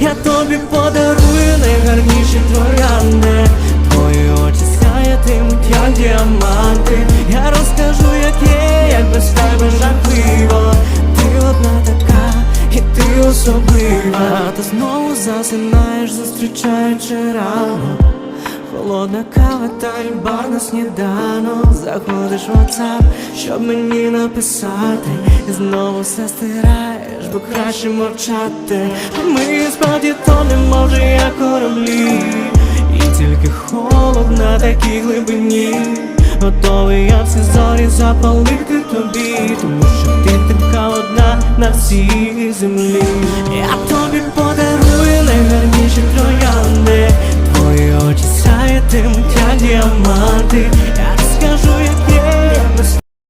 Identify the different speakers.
Speaker 1: Я тобі подарую найгарніші троянди Твої очі сяятимуть, як діаманти. Я розкажу, як є, як без тебе жахливо. Ти одна така, і ти особлива. Ти знову засинаєш, зустрічаючи ранок Холодна кава та бар на сніданок. Заходиш в WhatsApp, щоб мені написати. І знову все стираєш, бо краще мовчати. Ми справді тонемо вже як кораблі. І тільки холод на такій глибині. Готовий я всі зорі запалити тобі. Тому що ти така одна на всій землі моя мати.